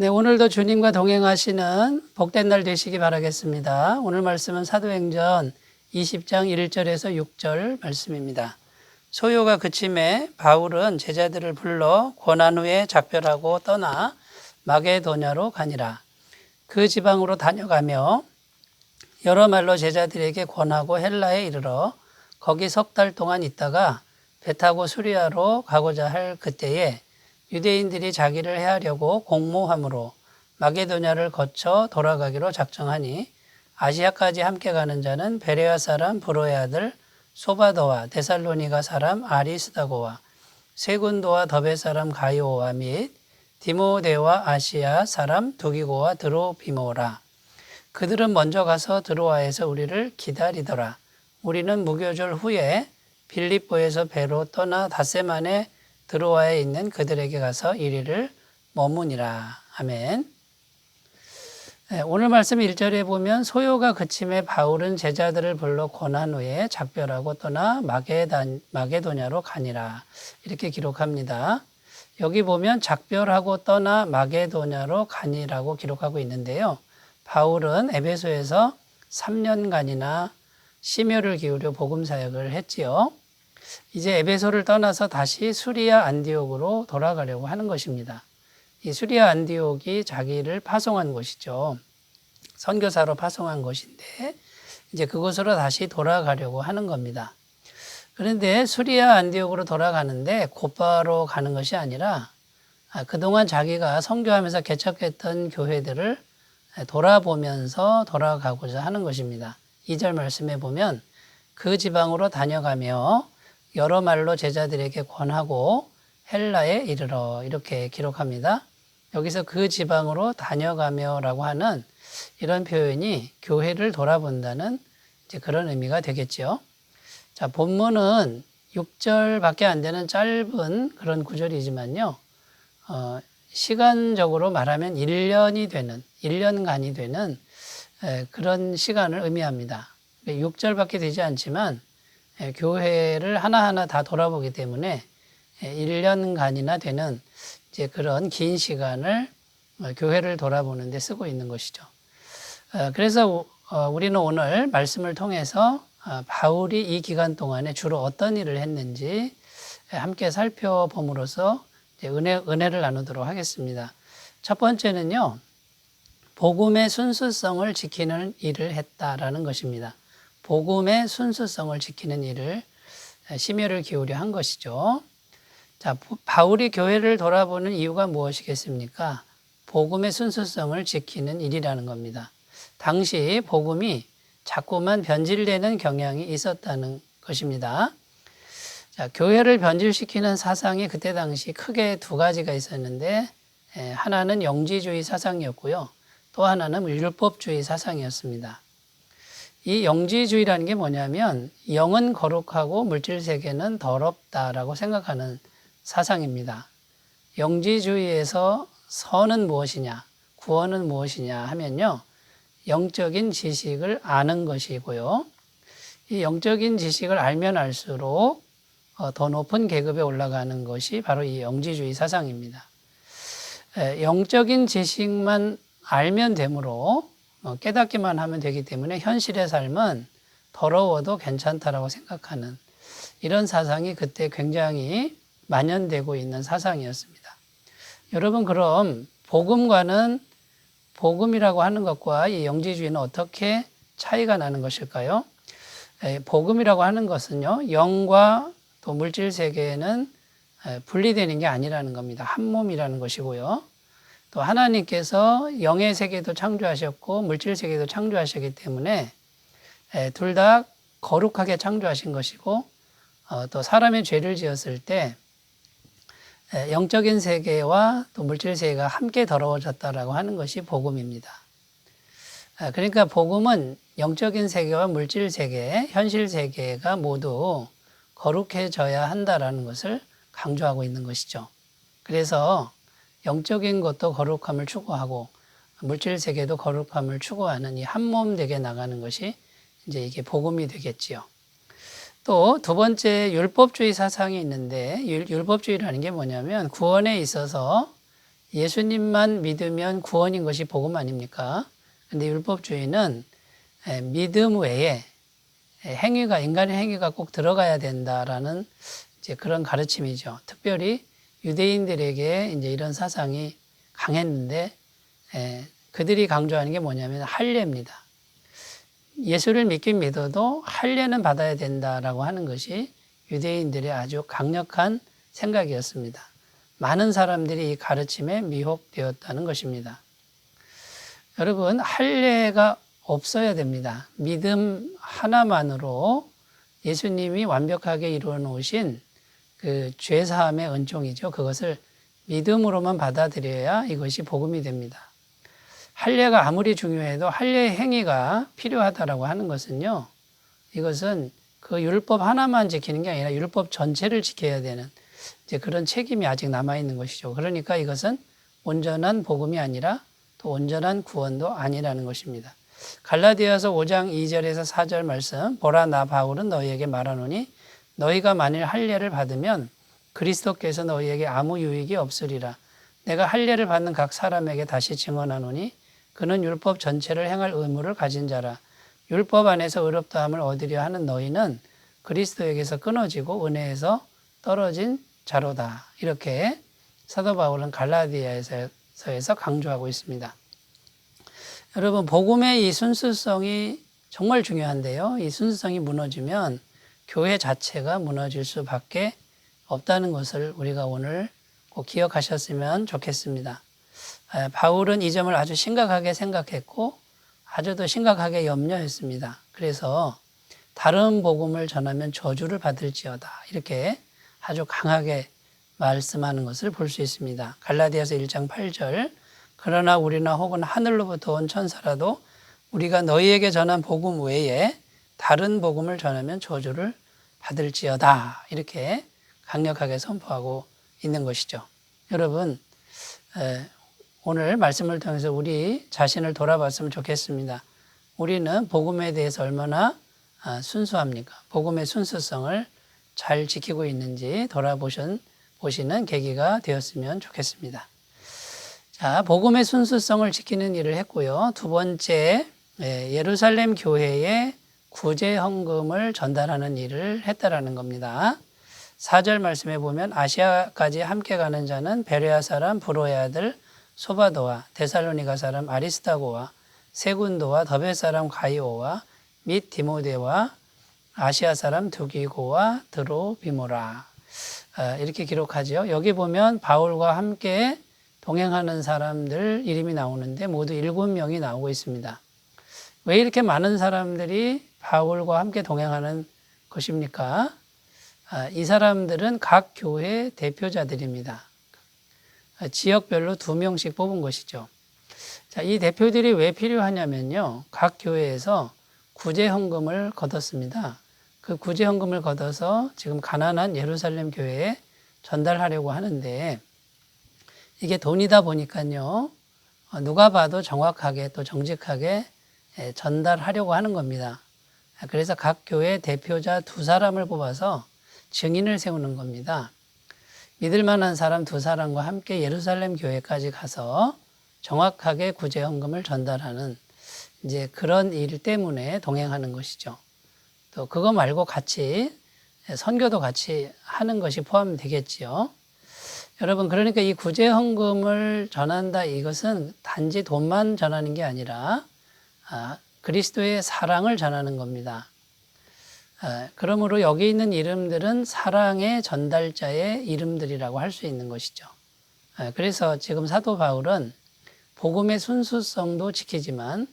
네, 오늘도 주님과 동행하시는 복된 날 되시기 바라겠습니다. 오늘 말씀은 사도행전 20장 1절에서 6절 말씀입니다. 소요가 그침에 바울은 제자들을 불러 고난 후에 작별하고 떠나 마게도냐로 가니라. 그 지방으로 다녀가며 여러 말로 제자들에게 권하고 헬라에 이르러 거기 석 달 동안 있다가 배 타고 수리아로 가고자 할 그때에 유대인들이 자기를 해하려고 공모함으로 마게도냐를 거쳐 돌아가기로 작정하니 아시아까지 함께 가는 자는 베레아 사람 브로의 아들 소바더와 데살로니가 사람 아리스다고와 세군도와 더베 사람 가이오와 및 디모데와 아시아 사람 두기고와 드로비모라. 그들은 먼저 가서 드로아에서 우리를 기다리더라. 우리는 무교절 후에 빌립보에서 배로 떠나 닷새 만에 드로아에 있는 그들에게 가서 이리를 머무니라. 아멘. 네, 오늘 말씀 1절에 보면 소요가 그침에 바울은 제자들을 불러 고난 후에 작별하고 떠나 마게단, 마게도냐로 가니라. 이렇게 기록합니다. 여기 보면 작별하고 떠나 마게도냐로 가니라고 기록하고 있는데요. 바울은 에베소에서 3년간이나 심혈을 기울여 복음 사역을 했지요. 이제 에베소를 떠나서 다시 수리아 안디옥으로 돌아가려고 하는 것입니다. 이 수리아 안디옥이 자기를 파송한 곳이죠. 선교사로 파송한 곳인데 이제 그곳으로 다시 돌아가려고 하는 겁니다. 그런데 수리아 안디옥으로 돌아가는데 곧바로 가는 것이 아니라 아, 그동안 자기가 선교하면서 개척했던 교회들을 돌아보면서 돌아가고자 하는 것입니다. 2절 말씀에 보면 그 지방으로 다녀가며 여러 말로 제자들에게 권하고 헬라에 이르러 이렇게 기록합니다. 여기서 그 지방으로 다녀가며라고 하는 이런 표현이 교회를 돌아본다는 그런 의미가 되겠죠. 자, 본문은 6절밖에 안 되는 짧은 그런 구절이지만요. 어, 시간적으로 말하면 1년이 되는, 1년간이 되는 에, 그런 시간을 의미합니다. 6절밖에 되지 않지만 에, 교회를 하나하나 다 돌아보기 때문에 에, 1년간이나 되는 이제 그런 긴 시간을 어, 교회를 돌아보는 데 쓰고 있는 것이죠. 어, 그래서 어, 우리는 오늘 말씀을 통해서 어, 바울이 이 기간 동안에 주로 어떤 일을 했는지 함께 살펴봄으로써 은혜, 은혜를 나누도록 하겠습니다. 첫 번째는요, 복음의 순수성을 지키는 일을 했다라는 것입니다. 복음의 순수성을 지키는 일을 심혈을 기울여 한 것이죠. 자, 바울이 교회를 돌아보는 이유가 무엇이겠습니까? 복음의 순수성을 지키는 일이라는 겁니다. 당시 복음이 자꾸만 변질되는 경향이 있었다는 것입니다. 자, 교회를 변질시키는 사상이 그때 당시 크게 두 가지가 있었는데 하나는 영지주의 사상이었고요. 또 하나는 율법주의 사상이었습니다. 이 영지주의라는 게 뭐냐면 영은 거룩하고 물질 세계는 더럽다라고 생각하는 사상입니다. 영지주의에서 선은 무엇이냐, 구원은 무엇이냐 하면요. 영적인 지식을 아는 것이고요. 이 영적인 지식을 알면 알수록 어, 더 높은 계급에 올라가는 것이 바로 이 영지주의 사상입니다. 영적인 지식만 알면 되므로 어, 깨닫기만 하면 되기 때문에 현실의 삶은 더러워도 괜찮다라고 생각하는 이런 사상이 그때 굉장히 만연되고 있는 사상이었습니다. 여러분 그럼 복음과는 복음이라고 하는 것과 이 영지주의는 어떻게 차이가 나는 것일까요? 복음이라고 하는 것은요, 영과 또 물질 세계는 분리되는 게 아니라는 겁니다. 한 몸이라는 것이고요. 또 하나님께서 영의 세계도 창조하셨고 물질 세계도 창조하셨기 때문에 둘 다 거룩하게 창조하신 것이고 어, 또 사람의 죄를 지었을 때 영적인 세계와 또 물질 세계가 함께 더러워졌다라고 하는 것이 복음입니다. 그러니까 복음은 영적인 세계와 물질 세계, 현실 세계가 모두 거룩해져야 한다라는 것을 강조하고 있는 것이죠. 그래서 영적인 것도 거룩함을 추구하고 물질 세계도 거룩함을 추구하는 이 한 몸 되게 나가는 것이 이제 이게 복음이 되겠지요. 또 두 번째 율법주의 사상이 있는데 율 법주의라는 게 뭐냐면 구원에 있어서 예수님만 믿으면 구원인 것이 복음 아닙니까? 근데 율법주의는 에, 믿음 외에 에, 행위가 인간의 행위가 꼭 들어가야 된다라는 이제 그런 가르침이죠. 특별히 유대인들에게 이제 이런 사상이 강했는데 에, 그들이 강조하는 게 뭐냐면 할례입니다. 예수를 믿긴 믿어도 할례는 받아야 된다라고 하는 것이 유대인들의 아주 강력한 생각이었습니다. 많은 사람들이 이 가르침에 미혹되었다는 것입니다. 여러분, 할례가 없어야 됩니다. 믿음 하나만으로 예수님이 완벽하게 이루어 놓으신 그 죄사함의 은총이죠. 그것을 믿음으로만 받아들여야 이것이 복음이 됩니다. 할례가 아무리 중요해도 할례의 행위가 필요하다라고 하는 것은요. 이것은 그 율법 하나만 지키는 게 아니라 율법 전체를 지켜야 되는 이제 그런 책임이 아직 남아 있는 것이죠. 그러니까 이것은 온전한 복음이 아니라 또 온전한 구원도 아니라는 것입니다. 갈라디아서 5장 2절에서 4절 말씀 보라 나 바울은 너희에게 말하노니 너희가 만일 할례를 받으면 그리스도께서 너희에게 아무 유익이 없으리라. 내가 할례를 받는 각 사람에게 다시 증언하노니 그는 율법 전체를 행할 의무를 가진 자라. 율법 안에서 의롭다함을 얻으려 하는 너희는 그리스도에게서 끊어지고 은혜에서 떨어진 자로다. 이렇게 사도 바울은 갈라디아에서 강조하고 있습니다. 여러분 복음의 이 순수성이 정말 중요한데요. 이 순수성이 무너지면 교회 자체가 무너질 수밖에 없다는 것을 우리가 오늘 꼭 기억하셨으면 좋겠습니다. 바울은 이 점을 아주 심각하게 생각했고 아주 더 심각하게 염려했습니다. 그래서 다른 복음을 전하면 저주를 받을지어다 이렇게 아주 강하게 말씀하는 것을 볼 수 있습니다. 갈라디아서 1장 8절 그러나 우리나 혹은 하늘로부터 온 천사라도 우리가 너희에게 전한 복음 외에 다른 복음을 전하면 저주를 받을지어다 이렇게 강력하게 선포하고 있는 것이죠. 여러분 오늘 말씀을 통해서 우리 자신을 돌아봤으면 좋겠습니다. 우리는 복음에 대해서 얼마나 아, 순수합니까? 복음의 순수성을 잘 지키고 있는지 돌아보신 보시는 계기가 되었으면 좋겠습니다. 자, 복음의 순수성을 지키는 일을 했고요. 두 번째, 예, 예루살렘 교회에 구제 헌금을 전달하는 일을 했다라는 겁니다. 4절 말씀에 보면 아시아까지 함께 가는 자는 베레아 사람 브로의 아들 소바도와 데살로니가 사람 아리스타고와 세군도와 더베 사람 가이오와 및 디모데와 아시아 사람 두기고와 드로비모라 아, 이렇게 기록하죠. 여기 보면 바울과 함께 동행하는 사람들 이름이 나오는데 모두 일곱 명이 나오고 있습니다. 왜 이렇게 많은 사람들이 바울과 함께 동행하는 것입니까? 아, 이 사람들은 각 교회 대표자들입니다. 지역별로 두 명씩 뽑은 것이죠. 자, 이 대표들이 왜 필요하냐면요. 각 교회에서 구제 헌금을 거뒀습니다. 그 구제 헌금을 걷어서 지금 가난한 예루살렘 교회에 전달하려고 하는데 이게 돈이다 보니까요. 어, 누가 봐도 정확하게 또 정직하게 예, 전달하려고 하는 겁니다. 그래서 각 교회 대표자 두 사람을 뽑아서 증인을 세우는 겁니다. 믿을 만한 사람 두 사람과 함께 예루살렘 교회까지 가서 정확하게 구제 헌금을 전달하는 이제 그런 일 때문에 동행하는 것이죠. 또 그거 말고 같이 선교도 같이 하는 것이 포함되겠지요. 여러분 그러니까 이 구제 헌금을 전한다 이것은 단지 돈만 전하는 게 아니라 아, 그리스도의 사랑을 전하는 겁니다. 예, 그러므로 여기 있는 이름들은 사랑의 전달자의 이름들이라고 할 수 있는 것이죠. 예, 그래서 지금 사도 바울은 복음의 순수성도 지키지만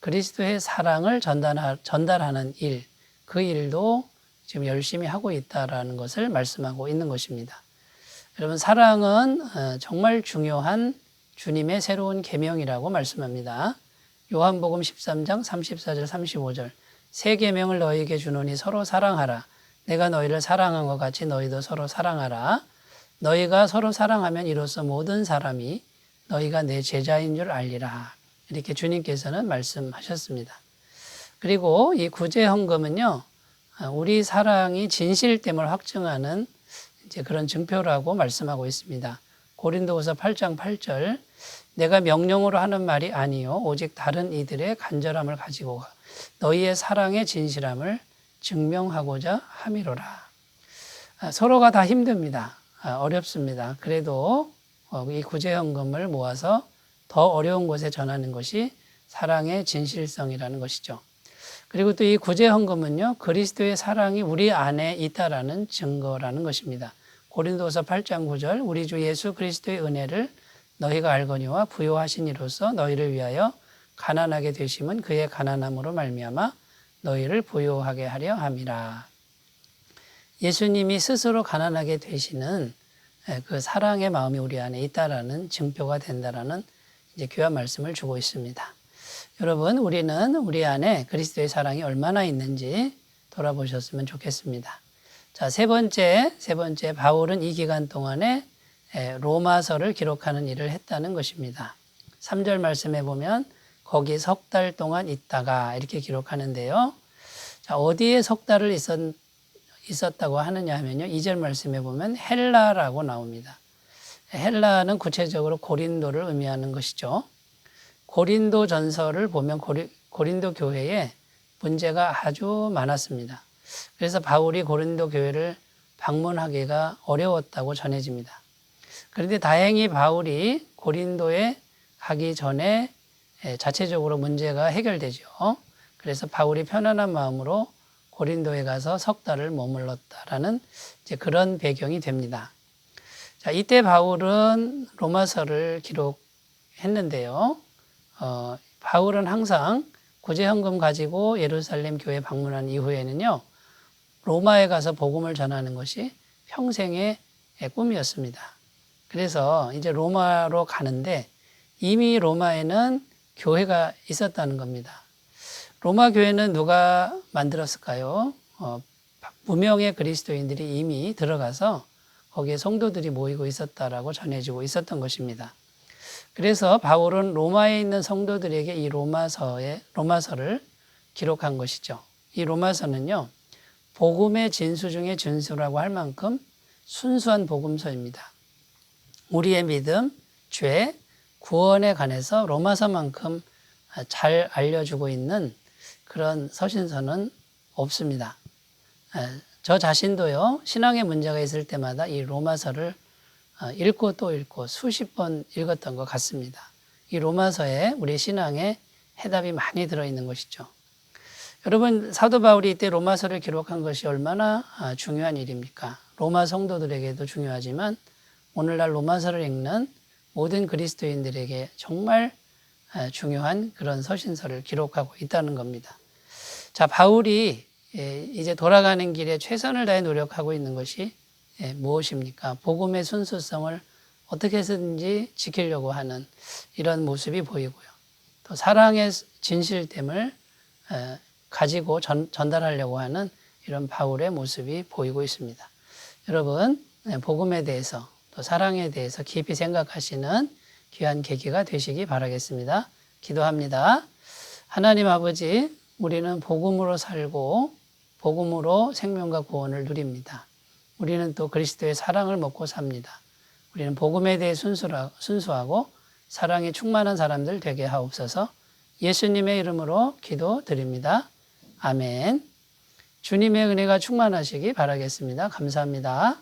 그리스도의 사랑을 전달하는 일, 그 일도 지금 열심히 하고 있다라는 것을 말씀하고 있는 것입니다. 여러분 사랑은 어, 정말 중요한 주님의 새로운 계명이라고 말씀합니다. 요한복음 13장 34절 35절 새 계명을 너희에게 주노니 서로 사랑하라. 내가 너희를 사랑한 것 같이 너희도 서로 사랑하라. 너희가 서로 사랑하면 이로써 모든 사람이 너희가 내 제자인 줄 알리라. 이렇게 주님께서는 말씀하셨습니다. 그리고 이 구제 헌금은요, 우리 사랑이 진실됨을 확증하는 이제 그런 증표라고 말씀하고 있습니다. 고린도후서 8장 8절 내가 명령으로 하는 말이 아니요 오직 다른 이들의 간절함을 가지고 가 너희의 사랑의 진실함을 증명하고자 함이로라. 아, 서로가 다 힘듭니다. 아, 어렵습니다. 그래도 어, 이 구제헌금을 모아서 더 어려운 곳에 전하는 것이 사랑의 진실성이라는 것이죠. 그리고 또 이 구제헌금은요 그리스도의 사랑이 우리 안에 있다라는 증거라는 것입니다. 고린도서 8장 9절 우리 주 예수 그리스도의 은혜를 너희가 알거니와 부요하신 이로서 너희를 위하여 가난하게 되심은 그의 가난함으로 말미암아 너희를 부요하게 하려 함이라. 예수님이 스스로 가난하게 되시는 그 사랑의 마음이 우리 안에 있다라는 증표가 된다라는 이제 귀한 말씀을 주고 있습니다. 여러분, 우리는 우리 안에 그리스도의 사랑이 얼마나 있는지 돌아보셨으면 좋겠습니다. 자, 세 번째, 세 번째, 바울은 이 기간 동안에 로마서를 기록하는 일을 했다는 것입니다. 3절 말씀에 보면 거기 석 달 동안 있다가 이렇게 기록하는데요. 자, 어디에 석 달을 있었, 있었다고 하느냐 하면요. 2절 말씀에 보면 헬라라고 나옵니다. 헬라는 구체적으로 고린도를 의미하는 것이죠. 고린도 전서를 보면 고리, 고린도 교회에 문제가 아주 많았습니다. 그래서 바울이 고린도 교회를 방문하기가 어려웠다고 전해집니다. 그런데 다행히 바울이 고린도에 가기 전에 자체적으로 문제가 해결되죠. 그래서 바울이 편안한 마음으로 고린도에 가서 석 달을 머물렀다라는 그런 배경이 됩니다. 자, 이때 바울은 로마서를 기록했는데요. 어, 바울은 항상 구제헌금 가지고 예루살렘 교회 방문한 이후에는요, 로마에 가서 복음을 전하는 것이 평생의 꿈이었습니다. 그래서 이제 로마로 가는데 이미 로마에는 교회가 있었다는 겁니다. 로마 교회는 누가 만들었을까요? 어, 무명의 그리스도인들이 이미 들어가서 거기에 성도들이 모이고 있었다라고 전해지고 있었던 것입니다. 그래서 바울은 로마에 있는 성도들에게 이 로마서에 로마서를 기록한 것이죠. 이 로마서는요. 복음의 진수 중의 진수라고 할 만큼 순수한 복음서입니다. 우리의 믿음, 죄, 구원에 관해서 로마서만큼 잘 알려주고 있는 그런 서신서는 없습니다. 저 자신도요, 신앙의 문제가 있을 때마다 이 로마서를 읽고 또 읽고 수십 번 읽었던 것 같습니다. 이 로마서에 우리 신앙의 해답이 많이 들어있는 것이죠. 여러분, 사도 바울이 이때 로마서를 기록한 것이 얼마나 중요한 일입니까? 로마 성도들에게도 중요하지만 오늘날 로마서를 읽는 모든 그리스도인들에게 정말 중요한 그런 서신서를 기록하고 있다는 겁니다. 자, 바울이 이제 돌아가는 길에 최선을 다해 노력하고 있는 것이 무엇입니까? 복음의 순수성을 어떻게 해서든지 지키려고 하는 이런 모습이 보이고요. 또 사랑의 진실됨을 가지고 전, 전달하려고 하는 이런 바울의 모습이 보이고 있습니다. 여러분, 복음에 대해서 또 사랑에 대해서 깊이 생각하시는 귀한 계기가 되시기 바라겠습니다. 기도합니다. 하나님 아버지, 우리는 복음으로 살고 복음으로 생명과 구원을 누립니다. 우리는 또 그리스도의 사랑을 먹고 삽니다. 우리는 복음에 대해 순수하고 사랑이 충만한 사람들 되게 하옵소서 예수님의 이름으로 기도 드립니다. 아멘. 주님의 은혜가 충만하시기 바라겠습니다. 감사합니다.